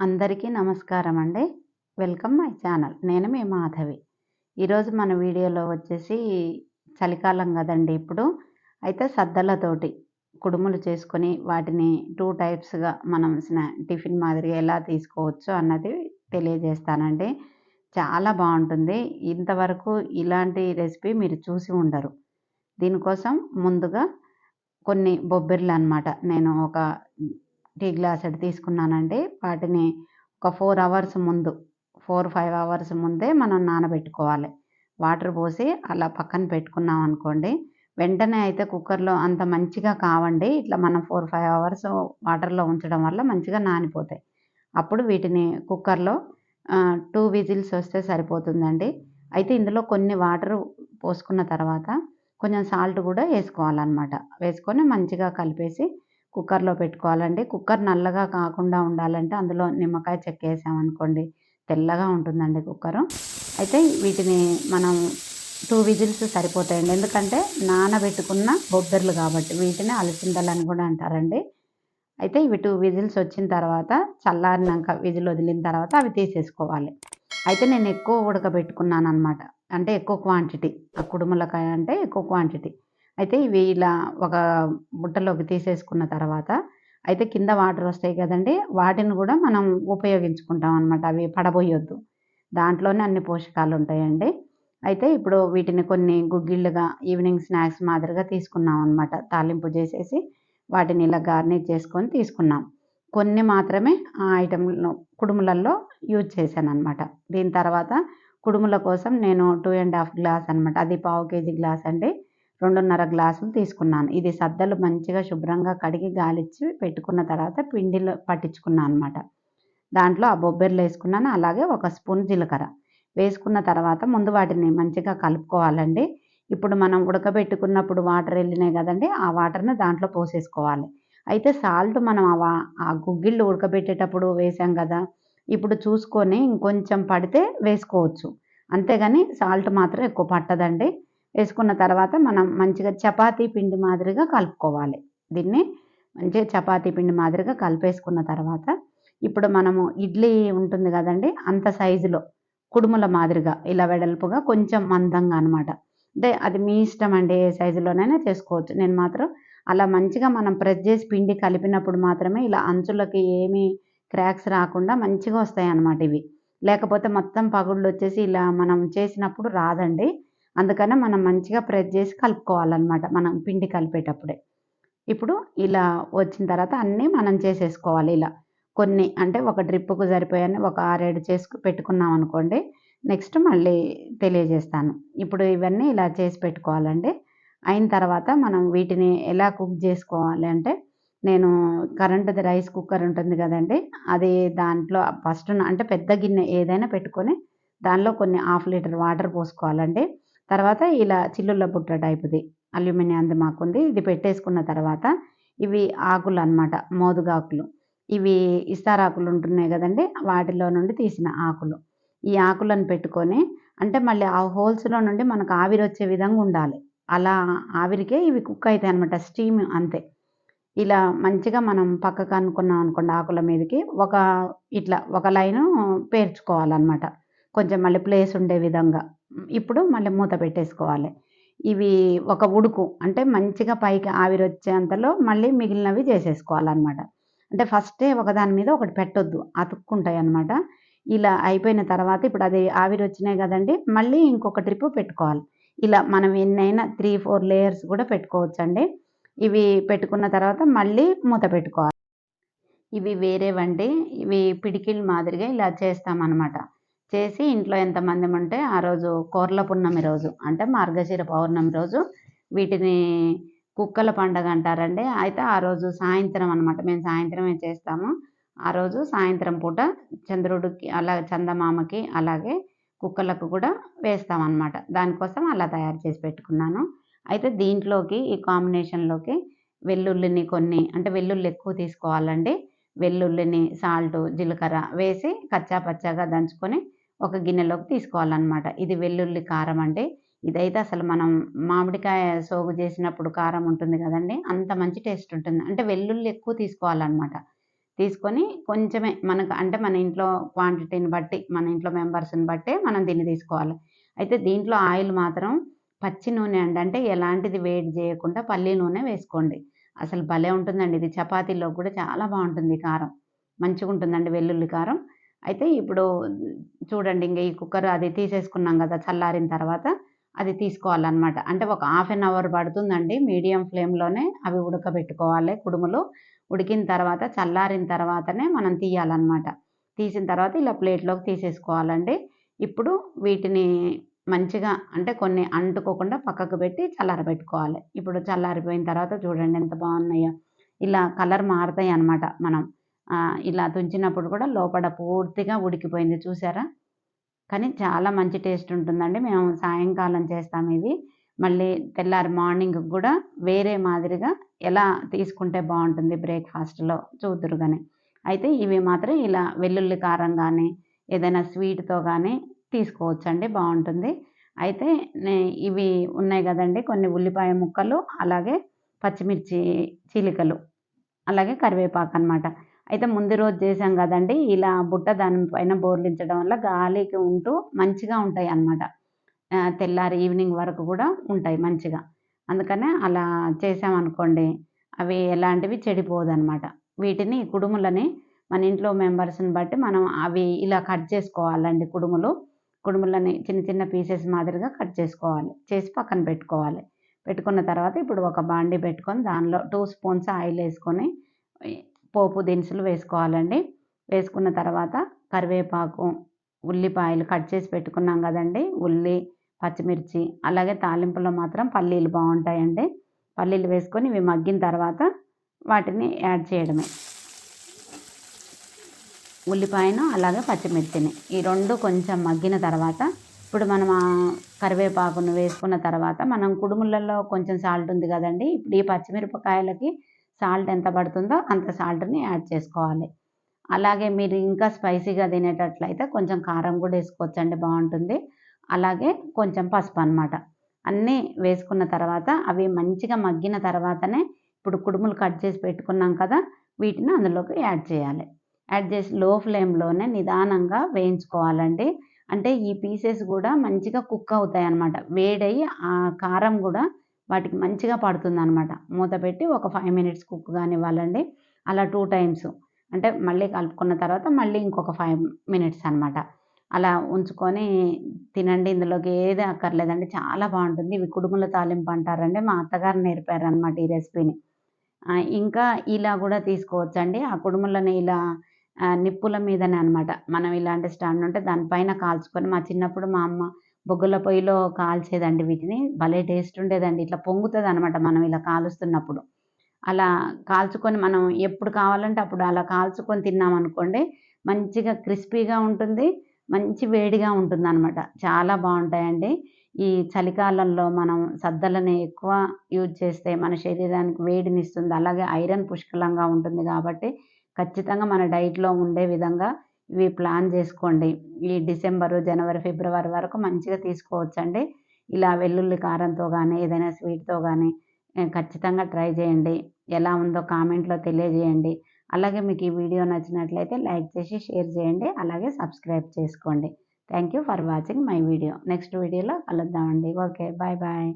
అందరికీ నమస్కారం అండి వెల్కమ్ మై ఛానల్. నేను మీ మాధవి. ఈరోజు మన వీడియోలో వచ్చేసి చలికాలం కదండి ఇప్పుడు. అయితే సద్దలతోటి కుడుములు చేసుకొని వాటిని టూ టైప్స్గా మనం స్నా టిఫిన్ మాదిరిగా ఎలా తీసుకోవచ్చు అన్నది తెలియజేస్తానండి. చాలా బాగుంటుంది. ఇంతవరకు ఇలాంటి రెసిపీ మీరు చూసి ఉండరు. దీనికోసం ముందుగా కొన్ని బొబ్బెర్లు అనమాట నేను ఒక టీ గ్లాస్ అది తీసుకున్నానండి వాటిని ఒక ఫోర్ అవర్స్ ముందు ఫోర్ ఫైవ్ అవర్స్ ముందే మనం నానబెట్టుకోవాలి. వాటర్ పోసి అలా పక్కన పెట్టుకున్నాం అనుకోండి వెంటనే అయితే కుక్కర్లో అంత మంచిగా కావండి ఇట్లా మనం ఫోర్ ఫైవ్ అవర్స్ వాటర్లో ఉంచడం వల్ల మంచిగా నానిపోతాయి. అప్పుడు వీటిని కుక్కర్లో టూ విజిల్స్ వస్తే సరిపోతుందండి. అయితే ఇందులో కొన్ని వాటర్ పోసుకున్న తర్వాత కొంచెం సాల్ట్ కూడా వేసుకోవాలన్నమాట. వేసుకొని మంచిగా కలిపేసి కుక్కర్లో పెట్టుకోవాలండి. కుక్కర్ నల్లగా కాకుండా ఉండాలంటే అందులో నిమ్మకాయ చెక్క వేసామనుకోండి తెల్లగా ఉంటుందండి కుక్కరు. అయితే వీటిని మనం టూ విజిల్స్ సరిపోతాయండి. ఎందుకంటే నానబెట్టుకున్న బొబ్బెర్లు కాబట్టి వీటిని అలసిందలు అని కూడా అంటారండి. అయితే ఇవి టూ విజిల్స్ వచ్చిన తర్వాత చల్లారినాక విజిల్ వదిలిన తర్వాత అవి తీసేసుకోవాలి. అయితే నేను ఎక్కువ ఉడకబెట్టుకున్నాను అనమాట అంటే ఎక్కువ క్వాంటిటీ. ఆ కుడుములకాయ అంటే ఎక్కువ క్వాంటిటీ. అయితే ఇవి ఇలా ఒక బుట్టలోకి తీసేసుకున్న తర్వాత అయితే కింద వాటర్ వస్తాయి కదండి వాటిని కూడా మనం ఉపయోగించుకుంటాం అనమాట అవి పడబోయొద్దు. దాంట్లోనే అన్ని పోషకాలు ఉంటాయండి. అయితే ఇప్పుడు వీటిని కొన్ని గుగ్గిళ్ళుగా ఈవినింగ్ స్నాక్స్ మాదిరిగా తీసుకున్నాం అనమాట తాలింపు చేసేసి వాటిని ఇలా గార్నిష్ చేసుకొని తీసుకున్నాం. కొన్ని మాత్రమే ఆ ఐటెంలో కుడుములల్లో యూజ్ చేశాను అనమాట దీని తర్వాత కుడుముల కోసం నేను టూ అండ్ హాఫ్ గ్లాస్ అనమాట అది పావు కేజీ గ్లాస్ అండి. రెండున్నర గ్లాసులు తీసుకున్నాను. ఇది సద్దలు మంచిగా శుభ్రంగా కడిగి గాలిచ్చి పెట్టుకున్న తర్వాత పిండిలో పట్టించుకున్నాను అనమాట దాంట్లో ఆ బొబ్బెర్లు వేసుకున్నాను. అలాగే ఒక స్పూన్ జీలకర్ర. వేసుకున్న తర్వాత ముందు వాటిని మంచిగా కలుపుకోవాలండి. ఇప్పుడు మనం ఉడకబెట్టుకున్నప్పుడు వాటర్ వెళ్ళినాయి కదండి ఆ వాటర్ని దాంట్లో పోసేసుకోవాలి. అయితే సాల్ట్ మనం ఆ గుగ్గిళ్ళు ఉడకబెట్టేటప్పుడు వేసాం కదా ఇప్పుడు చూసుకొని ఇంకొంచెం పడితే వేసుకోవచ్చు. అంతేగాని సాల్ట్ మాత్రం ఎక్కువ పట్టదండి. వేసుకున్న తర్వాత మనం మంచిగా చపాతీ పిండి మాదిరిగా కలుపుకోవాలి. దీన్ని మంచిగా చపాతీ పిండి మాదిరిగా కలిపేసుకున్న తర్వాత ఇప్పుడు మనము ఇడ్లీ ఉంటుంది కదండి అంత సైజులో కుడుముల మాదిరిగా ఇలా వెడల్పుగా కొంచెం మందంగా అనమాట అంటే అది మీ ఇష్టం అండి ఏ సైజులోనైనా చేసుకోవచ్చు. నేను మాత్రం అలా మంచిగా మనం ప్రెస్ చేసి పిండి కలిపినప్పుడు మాత్రమే ఇలా అంచులకి ఏమీ క్రాక్స్ రాకుండా మంచిగా వస్తాయి అన్నమాట ఇవి. లేకపోతే మొత్తం పగుళ్ళు వచ్చేసి ఇలా మనం చేసినప్పుడు రాదండి. అందుకనే మనం మంచిగా ప్రెస్ చేసి కలుపుకోవాలన్నమాట మనం పిండి కలిపేటప్పుడే. ఇప్పుడు ఇలా వచ్చిన తర్వాత అన్నీ మనం చేసేసుకోవాలి ఇలా. కొన్ని అంటే ఒక డ్రిప్పుకు సరిపోయాన్ని ఒక ఆరేడు చేసుకు పెట్టుకున్నాం అనుకోండి నెక్స్ట్ మళ్ళీ తెలియజేస్తాను. ఇప్పుడు ఇవన్నీ ఇలా చేసి పెట్టుకోవాలండి. అయిన తర్వాత మనం వీటిని ఎలా కుక్ చేసుకోవాలి అంటే నేను కరెంటుది రైస్ కుక్కర్ ఉంటుంది కదండి అది దాంట్లో ఫస్ట్ అంటే పెద్ద గిన్నె ఏదైనా పెట్టుకొని దానిలో కొన్ని హాఫ్ లీటర్ వాటర్ పోసుకోవాలండి. తర్వాత ఇలా చిల్లుల బుట్ట టైపుది అల్యూమినియంది మాకుంది. ఇది పెట్టేసుకున్న తర్వాత ఇవి ఆకులు అనమాట మోదుగాకులు. ఇవి ఇస్తారాకులు ఉంటున్నాయి కదండి వాటిలో నుండి తీసిన ఆకులు. ఈ ఆకులను పెట్టుకొని అంటే మళ్ళీ ఆ హోల్స్లో నుండి మనకు ఆవిరి వచ్చే విధంగా ఉండాలి. అలా ఆవిరికే ఇవి కుక్ అవుతాయి అనమాట స్టీమ్ అంతే. ఇలా మంచిగా మనం పక్కకు అనుకున్నాం అనుకోండి ఆకుల మీదకి ఒక ఇట్లా ఒక లైను పేర్చుకోవాలన్నమాట. కొంచెం మళ్ళీ ప్లేస్ ఉండే విధంగా. ఇప్పుడు మళ్ళీ మూత పెట్టేసుకోవాలి. ఇవి ఒక ఉడుకు అంటే మంచిగా పైకి ఆవిరి వచ్చేంతలో మళ్ళీ మిగిలినవి చేసేసుకోవాలన్నమాట. అంటే ఫస్టే ఒకదాని మీద ఒకటి పెట్టొద్దు అతుక్కుంటాయి అనమాట ఇలా అయిపోయిన తర్వాత ఇప్పుడు అది ఆవిరి వచ్చినాయి కదండి మళ్ళీ ఇంకొక ట్రిప్ పెట్టుకోవాలి. ఇలా మనం ఎన్నైనా త్రీ ఫోర్ లేయర్స్ కూడా పెట్టుకోవచ్చండి. ఇవి పెట్టుకున్న తర్వాత మళ్ళీ మూత పెట్టుకోవాలి. ఇవి వేరేవండి ఇవి పిడికిల్ మాదిరిగా ఇలా చేస్తామన్నమాట. చేసి ఇంట్లో ఎంతమంది ఉంటే ఆ రోజు కోర్ల పున్నమి రోజు అంటే మార్గశిర పౌర్ణమి రోజు వీటిని కుక్కల పండగ అంటారండి. అయితే ఆ రోజు సాయంత్రం అనమాట మేము సాయంత్రమే చేస్తాము. ఆ రోజు సాయంత్రం పూట చంద్రుడికి అలా చందమామకి అలాగే కుక్కలకు కూడా వేస్తామన్నమాట. దానికోసం అలా తయారు చేసి పెట్టుకున్నాను. అయితే దీంట్లోకి ఈ కాంబినేషన్లోకి వెల్లుల్లిని కొన్ని అంటే వెల్లుల్లి ఎక్కువ తీసుకోవాలండి. వెల్లుల్లిని సాల్ట్ జీలకర్ర వేసి కచ్చా పచ్చాగా దంచుకొని ఒక గిన్నెలోకి తీసుకోవాలన్నమాట. ఇది వెల్లుల్లి కారం అంటే ఇదైతే అసలు మనం మామిడికాయ సోగు చేసినప్పుడు కారం ఉంటుంది కదండి అంత మంచి టేస్ట్ ఉంటుంది. అంటే వెల్లుల్లి ఎక్కువ తీసుకోవాలన్నమాట. తీసుకొని కొంచెమే మనకు అంటే మన ఇంట్లో క్వాంటిటీని బట్టి మన ఇంట్లో మెంబర్స్ని బట్టే మనం దీన్ని తీసుకోవాలి. అయితే దీంట్లో ఆయిల్ మాత్రం పచ్చి నూనె అండి. అంటే ఎలాంటిది వేడి చేయకుండా పల్లి నూనె వేసుకోండి. అసలు భలే ఉంటుందండి. ఇది చపాతీలో కూడా చాలా బాగుంటుంది కారం. మంచిగా ఉంటుందండి వెల్లుల్లి కారం. అయితే ఇప్పుడు చూడండి ఇంకా ఈ కుక్కర్ అది తీసేసుకున్నాం కదా చల్లారిన తర్వాత అది తీసుకోవాలన్నమాట. అంటే ఒక హాఫ్ అన్ అవర్ పడుతుందండి. మీడియం ఫ్లేమ్లోనే అవి ఉడకబెట్టుకోవాలి కుడుములు. ఉడికిన తర్వాత చల్లారిన తర్వాతనే మనం తీయాలన్నమాట. తీసిన తర్వాత ఇలా ప్లేట్లోకి తీసేసుకోవాలండి. ఇప్పుడు వీటిని మంచిగా అంటే కొన్ని అంటుకోకుండా పక్కకు పెట్టి చల్లారబెట్టుకోవాలి. ఇప్పుడు చల్లారిపోయిన తర్వాత చూడండి ఎంత బాగున్నాయో. ఇలా కలర్ మారుతాయి అన్నమాట మనం ఇలా తుంచినప్పుడు కూడా లోపల పూర్తిగా ఉడికిపోయింది చూసారా? కానీ చాలా మంచి టేస్ట్ ఉంటుందండి. మేము సాయంకాలం చేస్తాం ఇవి. మళ్ళీ తెల్లారి మార్నింగ్ కూడా వేరే మాదిరిగా ఎలా తీసుకుంటే బాగుంటుంది బ్రేక్ఫాస్ట్లో చూద్దురు కానీ అయితే ఇవి మాత్రం ఇలా వెల్లుల్లి కారం కానీ ఏదైనా స్వీట్తో కానీ తీసుకోవచ్చండి. బాగుంటుంది. అయితే ఇవి ఉన్నాయి కదండి. కొన్ని ఉల్లిపాయ ముక్కలు అలాగే పచ్చిమిర్చి చీలికలు అలాగే కరివేపాకు అనమాట అయితే ముందు రోజు చేసాం కదండి. ఇలా బుట్ట దానిపైన బోర్లించడం వల్ల గాలికి ఉంటూ మంచిగా ఉంటాయి అన్నమాట. తెల్లారి ఈవినింగ్ వరకు కూడా ఉంటాయి మంచిగా. అందుకనే అలా చేసామనుకోండి అవి ఎలాంటివి చెడిపోదన్నమాట వీటిని కుడుములని మన ఇంట్లో మెంబర్స్ని బట్టి మనం అవి ఇలా కట్ చేసుకోవాలండి కుడుములు. కుడుములని చిన్న చిన్న పీసెస్ మాదిరిగా కట్ చేసుకోవాలి. చేసి పక్కన పెట్టుకోవాలి. పెట్టుకున్న తర్వాత ఇప్పుడు ఒక బాండి పెట్టుకొని దానిలో టూ స్పూన్స్ ఆయిల్ వేసుకొని పోపు దినుసులు వేసుకోవాలండి. వేసుకున్న తర్వాత కరివేపాకు ఉల్లిపాయలు కట్ చేసి పెట్టుకున్నాం కదండి. ఉల్లి పచ్చిమిర్చి అలాగే తాలింపులో మాత్రం పల్లీలు బాగుంటాయండి. పల్లీలు వేసుకొని ఇవి మగ్గిన తర్వాత వాటిని యాడ్ చేయడమే. ఉల్లిపాయను అలాగే పచ్చిమిర్చిని ఈ రెండు కొంచెం మగ్గిన తర్వాత ఇప్పుడు మనం కరివేపాకును వేసుకున్న తర్వాత మనం కుడుములలో కొంచెం సాల్ట్ ఉంది కదండి. ఇప్పుడు ఈ పచ్చిమిరపకాయలకి సాల్ట్ ఎంత పడుతుందో అంత సాల్ట్ని యాడ్ చేసుకోవాలి. అలాగే మీరు ఇంకా స్పైసీగా తినేటట్లయితే కొంచెం కారం కూడా వేసుకోవచ్చండి బాగుంటుంది. అలాగే కొంచెం పసుపు అనమాట అన్నీ వేసుకున్న తర్వాత అవి మంచిగా మగ్గిన తర్వాతనే ఇప్పుడు కుడుములు కట్ చేసి పెట్టుకున్నాం కదా వీటిని అందులోకి యాడ్ చేయాలి. యాడ్ చేసి లో ఫ్లేమ్లోనే నిదానంగా వేయించుకోవాలండి. అంటే ఈ పీసెస్ కూడా మంచిగా కుక్ అవుతాయి అన్నమాట వేడయి ఆ కారం కూడా వాటికి మంచిగా పడుతుంది అనమాట మూత పెట్టి ఒక ఫైవ్ మినిట్స్ కుక్ కానివ్వాలండి. అలా టూ టైమ్స్ అంటే మళ్ళీ కలుపుకున్న తర్వాత మళ్ళీ ఇంకొక ఫైవ్ మినిట్స్ అనమాట అలా ఉంచుకొని తినండి. ఇందులోకి ఏది అక్కర్లేదండి. చాలా బాగుంటుంది. ఇవి కుడుముల తాలింపు అంటారండి. మా అత్తగారు నేర్పారనమాట ఈ రెసిపీని. ఇంకా ఇలా కూడా తీసుకోవచ్చండి. ఆ కుడుములను ఇలా నిప్పుల మీదనే అనమాట మనం ఇలాంటి స్టాండ్ ఉంటే దానిపైన కాల్చుకొని మా చిన్నప్పుడు మా అమ్మ బొగ్గుల పొయ్యిలో కాల్చేదండి వీటిని. భలే టేస్ట్ ఉండేదండి. ఇట్లా పొంగుతుంది అనమాట మనం ఇలా కాలుస్తున్నప్పుడు. అలా కాల్చుకొని మనం ఎప్పుడు కావాలంటే అప్పుడు అలా కాల్చుకొని తిన్నామనుకోండి మంచిగా క్రిస్పీగా ఉంటుంది మంచి వేడిగా ఉంటుంది అనమాట చాలా బాగుంటాయండి. ఈ చలికాలంలో మనం సద్దలని ఎక్కువ యూజ్ చేస్తే మన శరీరానికి వేడినిస్తుంది. అలాగే ఐరన్ పుష్కలంగా ఉంటుంది కాబట్టి ఖచ్చితంగా మన డైట్లో ఉండే విధంగా ఇవి ప్లాన్ చేసుకోండి. ఈ డిసెంబరు జనవరి ఫిబ్రవరి వరకు మంచిగా తీసుకోవచ్చండి. ఇలా వెల్లుల్లి కారంతో కానీ ఏదైనా స్వీట్తో కానీ ఖచ్చితంగా ట్రై చేయండి. ఎలా ఉందో కామెంట్లో తెలియజేయండి. అలాగే మీకు ఈ వీడియో నచ్చినట్లయితే లైక్ చేసి షేర్ చేయండి. అలాగే సబ్స్క్రైబ్ చేసుకోండి. Thank you for watching my video. Next వీడియోలో కలుద్దామండి. Okay bye bye.